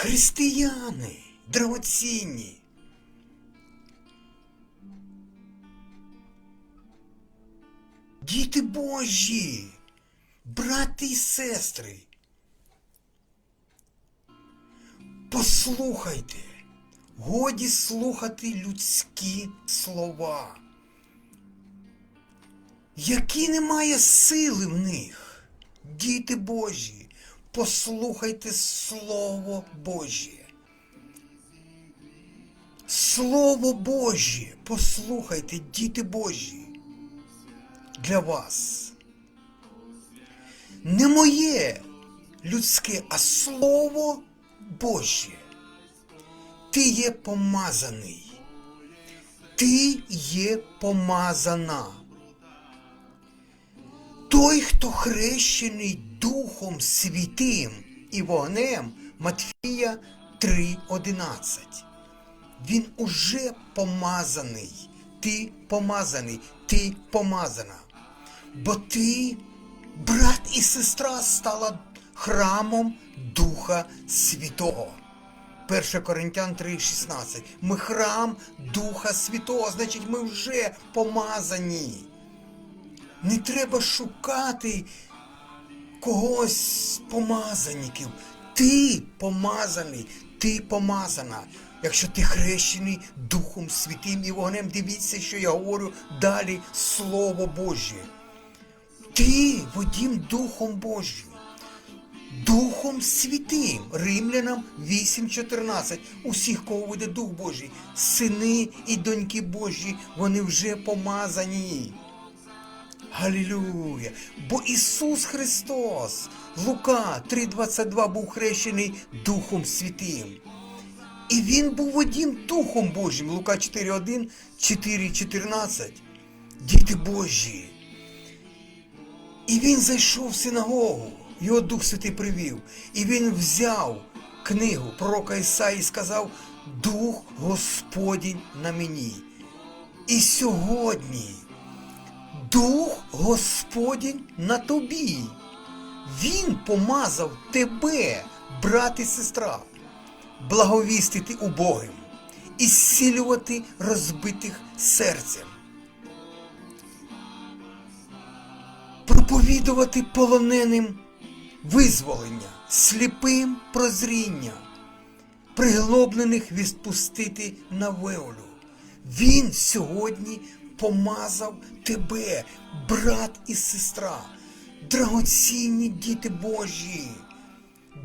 Християни, драгоцінні. Діти Божі, брати і сестри. Послухайте, годі слухати людські слова, які немає сили в них. Діти Божі, послухайте Слово Божє. Слово Божє, послухайте, діти Божі, для вас. Не моє людське, а Слово Божє. Ти є помазаний. Ти є помазана. Той, хто хрещений Духом Святим і вогнем Матфія 3.11. Він уже помазаний. Ти помазаний, ти помазана. Бо ти, брат і сестра, стала храмом Духа Святого. 1 Коринтян 3,16. Ми храм Духа Святого, значить, ми вже помазані. Не треба шукати когось з помазанників. Ти помазаний, ти помазана. Якщо ти хрещений Духом Святим і вогнем, дивіться, що я говорю далі Слово Боже. Ти водім Духом Божим. Духом Святим, Римлянам 8.14. Усіх, кого веде Дух Божий, сини і доньки Божі, вони вже помазані. Галілюя! Бо Ісус Христос, Лука 3.22 був хрещений Духом Святим. І Він був одним Духом Божим. Лука 4.1, 4.14. Діти Божі. І він зайшов в синагогу, його Дух Святий привів. І він взяв книгу пророка Ісаї і сказав: Дух Господень на мені. І сьогодні Дух Господень на тобі. Він помазав тебе, брат і сестра, благовістити убогим і зцілювати розбитих серцем. проповідувати полоненим визволення, сліпим прозріння, приглоблених відпустити на волю. Він сьогодні помазав тебе, брат і сестра, драгоцінні діти Божі.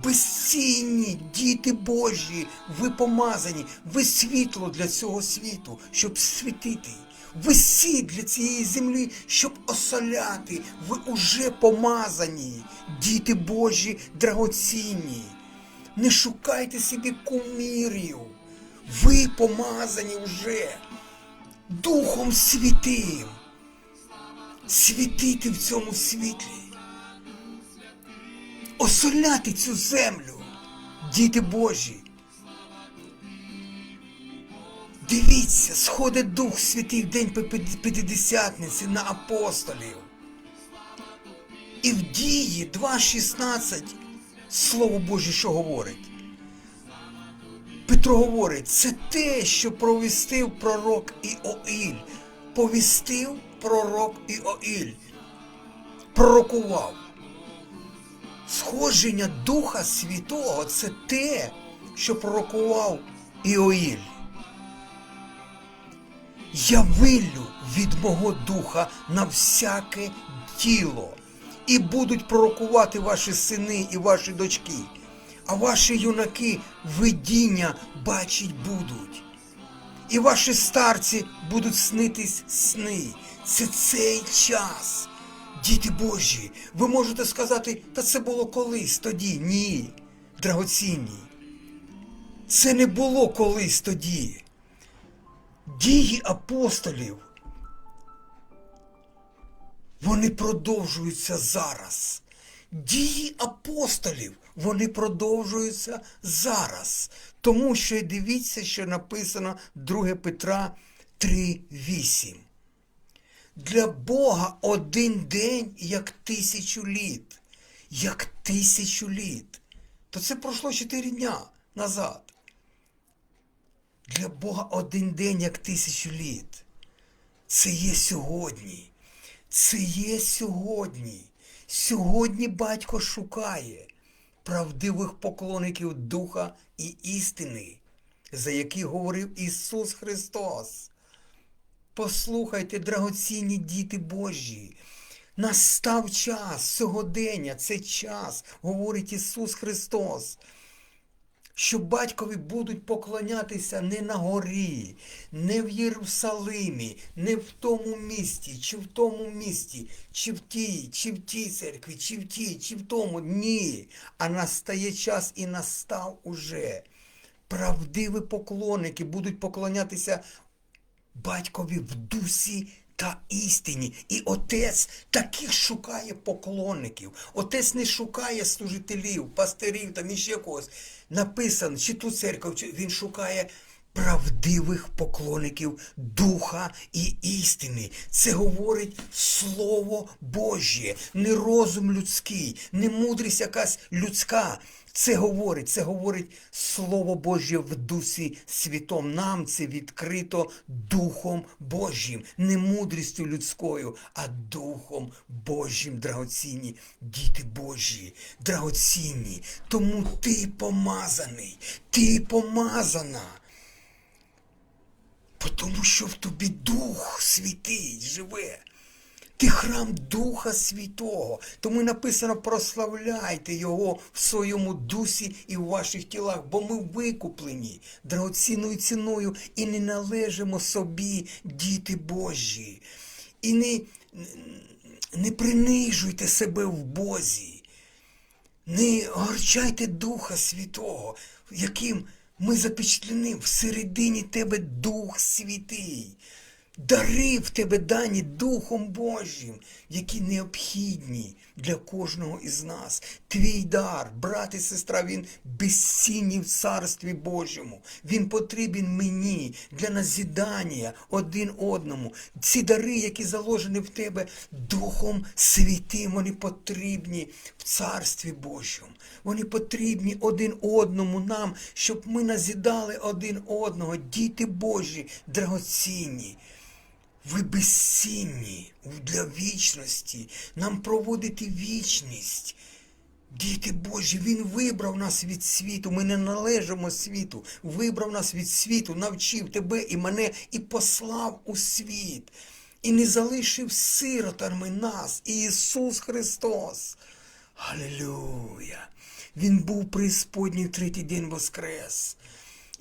Безцінні діти Божі, ви помазані, ви світло для цього світу, щоб світити. Ви сіль для цієї землі, щоб осоляти. Ви уже помазані, діти Божі драгоцінні. Не шукайте собі кумірів. Ви помазані вже Духом Святим. Світити в цьому світлі осоляти цю землю, діти Божі. Дивіться, сходить Дух Святий в день П'ятидесятниці на апостолів. І в дії 2.16 Слово Боже, що говорить? Петро говорить, це те, що провістив пророк Іоїль. Повістив пророк Іоїль. Пророкував. Сходження Духа Святого це те, що пророкував Іоїль. Я виллю від мого духа на всяке тіло, і будуть пророкувати ваші сини і ваші дочки, а ваші юнаки видіння бачить будуть. І ваші старці будуть снитись сни. Це цей час. Діти Божі, ви можете сказати, та це було колись тоді. Ні, драгоцінні. Це не було колись тоді. Дії апостолів. Вони продовжуються зараз. Дії апостолів, вони продовжуються зараз. Тому що дивіться, що написано 2 Петра 3,8. Для Бога один день як тисячу літ. Як тисячу літ. То це пройшло чотири дня. назад. Для Бога один день як тисячу літ. Це є сьогодні. Це є сьогодні. Сьогодні батько шукає правдивих поклонників Духа і істини, за які говорив Ісус Христос. Послухайте, драгоцінні діти Божі. Настав час сьогодення, це час, говорить Ісус Христос що батькові будуть поклонятися не на горі, не в Єрусалимі, не в тому місті, чи в тому місті, чи в тій, чи в тій церкві, чи в тій, чи в тому. Ні. А настає час і настав уже. Правдиві поклонники будуть поклонятися батькові в дусі та істині. І отець таких шукає поклонників. Отець не шукає служителів, пастирів там іще когось. Написано, чи ту церкву, чи він шукає. Правдивих поклонників Духа і істини. Це говорить Слово Божє, не розум людський, не мудрість якась людська. Це говорить, це говорить Слово Божє в Дусі Святом. Нам це відкрито Духом Божим, не мудрістю людською, а Духом Божим, драгоцінні, діти Божі, драгоцінні. Тому ти помазаний, ти помазана. Тому що в тобі Дух святий живе. Ти храм Духа Святого. Тому написано прославляйте Його в своєму дусі і в ваших тілах, бо ми викуплені драгоцінною ціною і не належимо собі, діти Божі. І не, не принижуйте себе в Бозі. Не горчайте Духа Святого, яким ми запечатлені всередині тебе Дух Святий. Дари в тебе дані Духом Божим, які необхідні для кожного із нас. Твій дар, брат і сестра, він безцінний в Царстві Божому. Він потрібен мені для назідання один одному. Ці дари, які заложені в тебе Духом Святим, вони потрібні в Царстві Божому. Вони потрібні один одному нам, щоб ми назідали один одного, діти Божі, драгоцінні. Ви безцінні для вічності. Нам проводити вічність. Діти Божі, Він вибрав нас від світу. Ми не належимо світу. Вибрав нас від світу, навчив тебе і мене і послав у світ. І не залишив сиротами нас, і Ісус Христос. Аллилуйя! Він був преісподній третій день воскрес.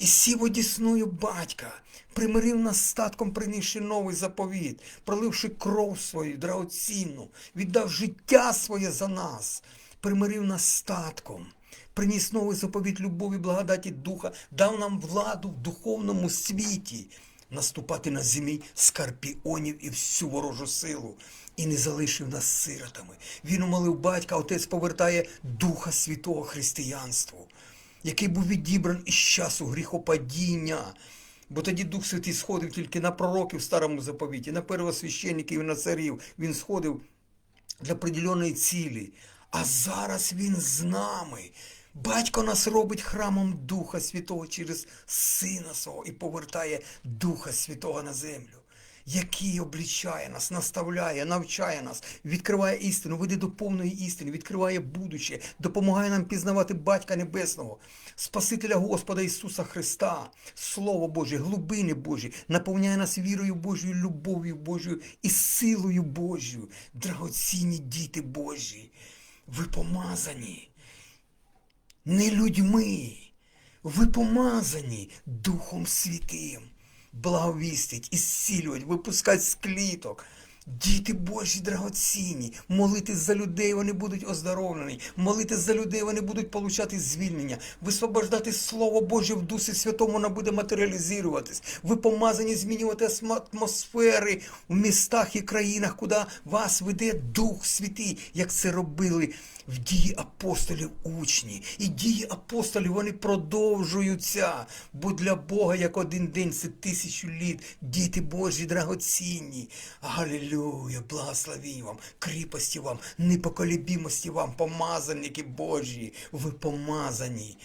І сів одісною батька, примирив нас статком, принісши новий заповіт, проливши кров свою драгоцінну, віддав життя своє за нас, примирив нас статком, приніс новий заповіт любові, благодаті Духа, дав нам владу в духовному світі, наступати на землі скарпіонів і всю ворожу силу. І не залишив нас сиротами. Він умолив батька, отець повертає Духа Святого християнству який був відібран із часу гріхопадіння. Бо тоді Дух Святий сходив тільки на пророків в старому заповіті, на первосвященників і на царів. Він сходив для приділеної цілі. А зараз він з нами. Батько нас робить храмом Духа Святого через Сина свого і повертає Духа Святого на землю який облічає нас, наставляє, навчає нас, відкриває істину, веде до повної істини, відкриває будуще, допомагає нам пізнавати Батька Небесного, Спасителя Господа Ісуса Христа, Слово Боже, глибини Божі, наповняє нас вірою Божою, любов'ю Божою і силою Божою, драгоцінні діти Божі. Ви помазані не людьми, ви помазані Духом Святим благовістить, ісцілювати, випускати з кліток. Діти Божі драгоцінні, молитись за людей, вони будуть оздоровлені, молитись за людей, вони будуть получати звільнення, висвобождати Слово Боже в Дусі Святому, воно буде матеріалізуватись. Ви помазані змінювати атмосфери в містах і країнах, куди вас веде Дух Святий, як це робили в дії апостолів учні. І дії апостолів вони продовжуються. Бо для Бога як один день це тисячу літ. Діти Божі драгоцінні. Галілюя, благословінь вам, кріпості вам, непоколебімості вам, помазанники Божі. Ви помазані.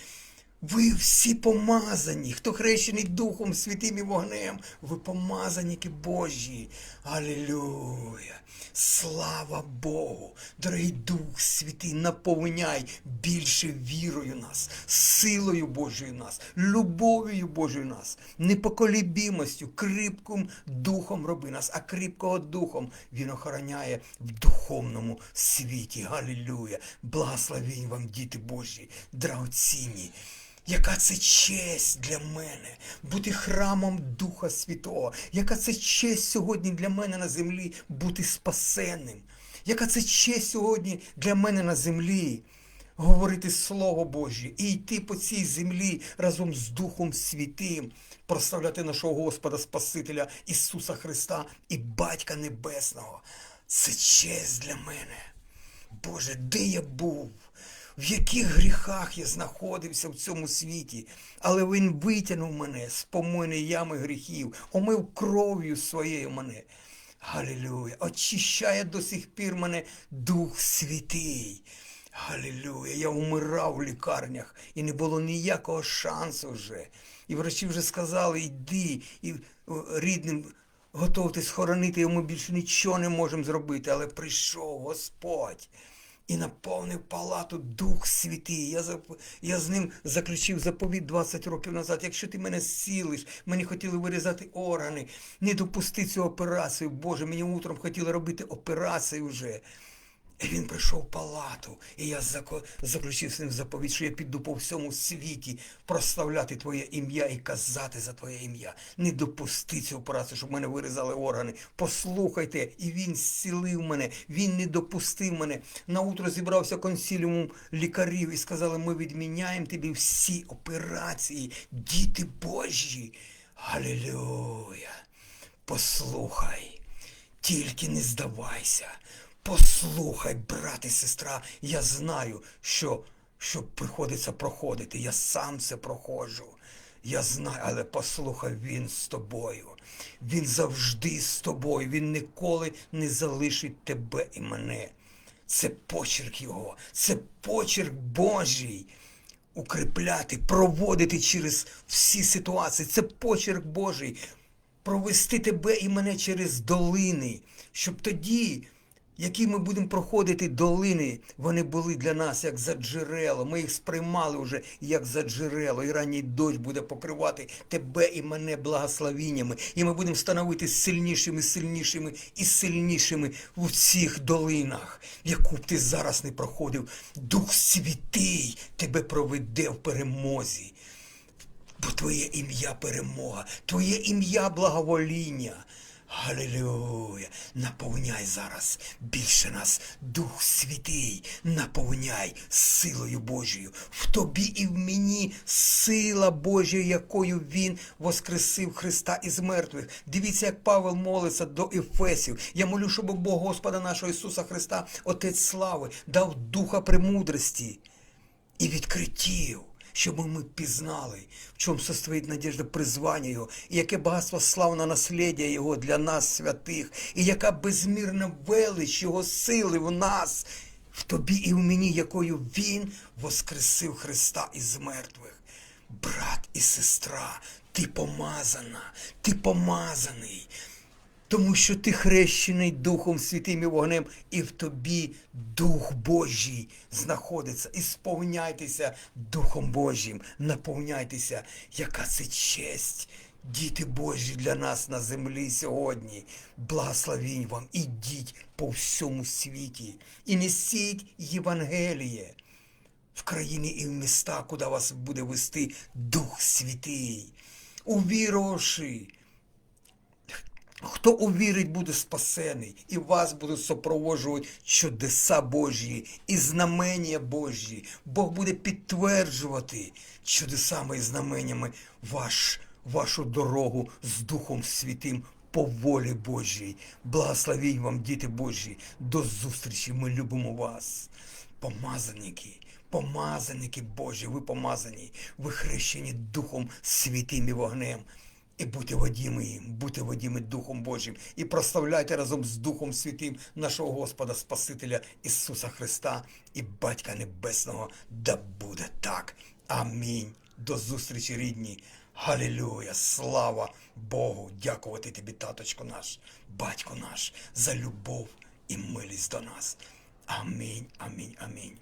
Ви всі помазані, хто хрещений Духом Святим і вогнем, ви помазаніки Божі. Алілюя! Слава Богу! Дорогий Дух Святий, наповняй більше вірою нас, силою Божою нас, любов'ю Божою нас, непоколібімостю, кріпким духом роби нас, а кріпкого духом Він охороняє в духовному світі. Галілюя! Благословінь вам, діти Божі, драгоцінні! Яка це честь для мене бути храмом Духа Святого, яка це честь сьогодні для мене на землі бути спасенним, яка це честь сьогодні для мене на землі говорити Слово Боже і йти по цій землі разом з Духом Святим, прославляти нашого Господа Спасителя Ісуса Христа і Батька Небесного. Це честь для мене. Боже, де я був? В яких гріхах я знаходився в цьому світі, але він витягнув мене з помойної ями гріхів, омив кров'ю своєю мене. Галілюя! Очищає до сих пір мене Дух Святий. Галілюя! Я умирав в лікарнях і не було ніякого шансу вже. І врачі вже сказали, йди і рідним готовтесь хоронити, йому більше нічого не можемо зробити. Але прийшов Господь і наповнив палату Дух Святий. Я, за я з ним заключив заповіт 20 років назад. Якщо ти мене сілиш, мені хотіли вирізати органи, не допусти цю операцію. Боже, мені утром хотіли робити операцію вже. І він прийшов в палату, і я заключив з ним заповідь, що я піду по всьому світі прославляти Твоє ім'я і казати за Твоє ім'я. Не допусти цю операцію, щоб мене вирізали органи. Послухайте, і він зцілив мене, він не допустив мене. Наутро зібрався консіліум лікарів і сказали, ми відміняємо тобі всі операції, діти Божі. Галілюя! Послухай. Тільки не здавайся. Послухай, брат і сестра, я знаю, що, що приходиться проходити. Я сам це проходжу. Я знаю, але послухай, він з тобою. Він завжди з тобою. Він ніколи не залишить тебе і мене. Це почерк його, це почерк Божий укріпляти, проводити через всі ситуації. Це почерк Божий. Провести тебе і мене через долини, щоб тоді, які ми будемо проходити долини, вони були для нас як за джерело. Ми їх сприймали вже як за джерело, і ранній дощ буде покривати тебе і мене благословіннями. І ми будемо становити сильнішими, сильнішими і сильнішими в цих долинах, яку б ти зараз не проходив. Дух Святий тебе проведе в перемозі. Бо Твоє ім'я перемога, Твоє ім'я благовоління. Галилюя! Наповняй зараз більше нас, Дух Святий, наповняй силою Божою. В тобі і в мені сила Божа, якою Він воскресив Христа із мертвих. Дивіться, як Павел молиться до Ефесів. Я молю, щоб Бог Господа нашого Ісуса Христа, Отець слави, дав духа премудрості і відкриттів, щоб ми пізнали, в чому состоїть надіжда призвання Його, і яке багатство славне наслідя Його для нас, святих, і яка безмірна велич Його сили в нас, в тобі і в мені, якою Він воскресив Христа із мертвих. Брат і сестра, ти помазана, ти помазаний. Тому що ти хрещений Духом Святим і вогнем, і в тобі Дух Божий знаходиться. І сповняйтеся Духом Божим, наповняйтеся, яка це честь. Діти Божі для нас на землі сьогодні. Благословінь вам, ідіть по всьому світі і несіть Євангеліє в країні і в міста, куди вас буде вести Дух Святий. Увіровши, Хто увірить, буде спасений, і вас будуть супроводжувати чудеса Божі і знамення Божі. Бог буде підтверджувати чудесами і знаменнями ваш, вашу дорогу з Духом Святим по волі Божій. Благословінь вам, діти Божі, до зустрічі. Ми любимо вас, помазаники. Помазаники Божі, ви помазані, ви хрещені Духом Святим і вогнем. І будьте водіми їм, будьте водіми Духом Божим і прославляйте разом з Духом Святим нашого Господа Спасителя Ісуса Христа і Батька Небесного. Да буде так. Амінь. До зустрічі, рідні. Галілюя! Слава Богу! Дякувати тобі, таточко наш, батько наш, за любов і милість до нас. Амінь, амінь, амінь.